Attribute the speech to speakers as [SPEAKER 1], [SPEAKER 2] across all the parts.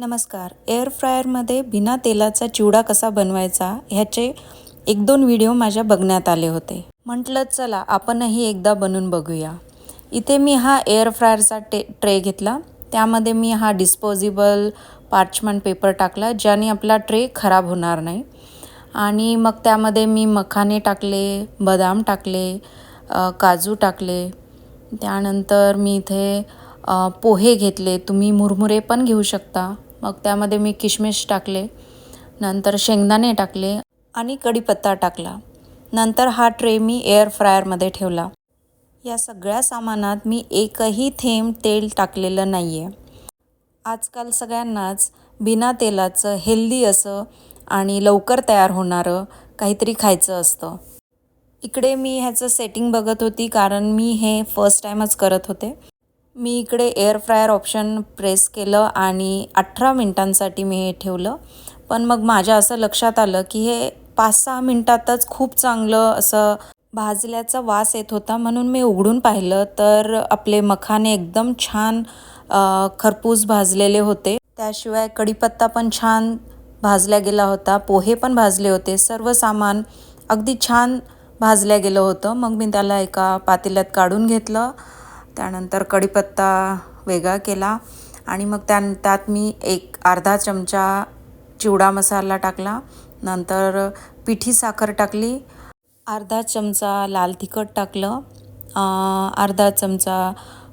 [SPEAKER 1] नमस्कार. एअर फ्रायरमध्ये बिना तेलाचा चिवडा कसा बनवायचा ह्याचे एक दोन व्हिडिओ माझ्या बघण्यात आले होते. म्हटलं चला आपणही एकदा बनवून बघूया. इथे मी हा एअर फ्रायरचा टे ट्रे घेतला. त्यामध्ये मी हा डिस्पोजेबल पार्चमेंट पेपर टाकला ज्याने आपला ट्रे खराब होणार नाही. आणि मग त्यामध्ये मी मखाने टाकले बदाम टाकले काजू टाकले. त्यानंतर मी इथे पोहे घेतले. तुम्ही मुरमुरे पण घेऊ शकता. मग त्यामध्ये मी किशमिश टाकले नंतर शेंगदाणे टाकले आणि कढीपत्ता टाकला. नंतर हा ट्रे मी एअर फ्रायरमध्ये ठेवला. या सगळ्या सामानात मी एकही थेंब तेल टाकलेलं नाही आहे आजकाल सगळ्यांनाच बिना तेलाचं हेल्दी असं आणि लवकर तयार होणारं काहीतरी खायचं असतं. इकडे मी ह्याचं सेटिंग बघत होती कारण मी हे फर्स्ट टाईमच करत होते. मी इकडे एअर फ्रायर ऑप्शन प्रेस केलं आणि अठरा मिनटांसाठी मी हे ठेवलं. पण मग माझ्या असं लक्षात आलं की हे पाच सहा मिनटातच खूप चांगलं असं भाजल्याचा वास येत होता म्हणून मी उघडून पाहिलं तर आपले मखाने एकदम छान खरपूस भाजलेले होते. त्याशिवाय कढीपत्ता पण छान भाजल्या गेला होता. पोहे पण भाजले होते. सर्व सामान अगदी छान भाजल्या गेलं होतं. मग मी त्याला एका पातेल्यात काढून घेतलं. त्यानंतर कढीपत्ता वेगळा केला आणि मग त्या त्यात मी एक अर्धा चमचा चिवडा मसाला टाकला. नंतर पिठी साखर टाकली. अर्धा चमचा लाल तिखट टाकलं. अर्धा चमचा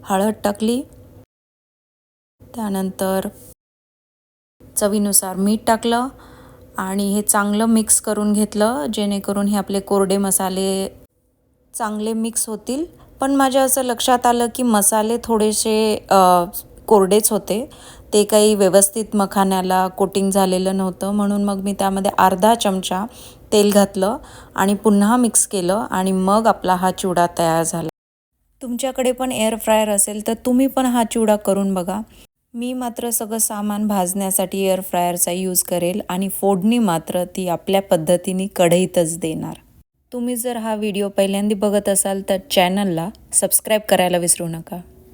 [SPEAKER 1] हळद टाकली. त्यानंतर चवीनुसार मीठ टाकलं आणि हे चांगलं मिक्स करून घेतलं जेणेकरून हे आपले कोरडे मसाले चांगले मिक्स होतील. पण माझ्या असं लक्षात आलं की मसाले थोडेसे कोरडेच होते. ते काही व्यवस्थित मखाण्याला कोटिंग झालेलं नव्हतं. म्हणून मग मी त्यामध्ये अर्धा चमचा तेल घातलं आणि पुन्हा मिक्स केलं आणि मग आपला हा चिवडा तयार झाला. तुमच्याकडे पण एअर फ्रायर असेल तर तुम्ही पण हा चिवडा करून बघा. मी मात्र सगळं सामान भाजण्यासाठी एअर फ्रायरचा यूज करेल आणि फोडणी मात्र ती आपल्या पद्धतीने कढईतच देणार. तुम्ही जर हा व्हिडिओ पहिल्यांदा बघत असाल तर चॅनलला सबस्क्राईब करायला विसरू नका.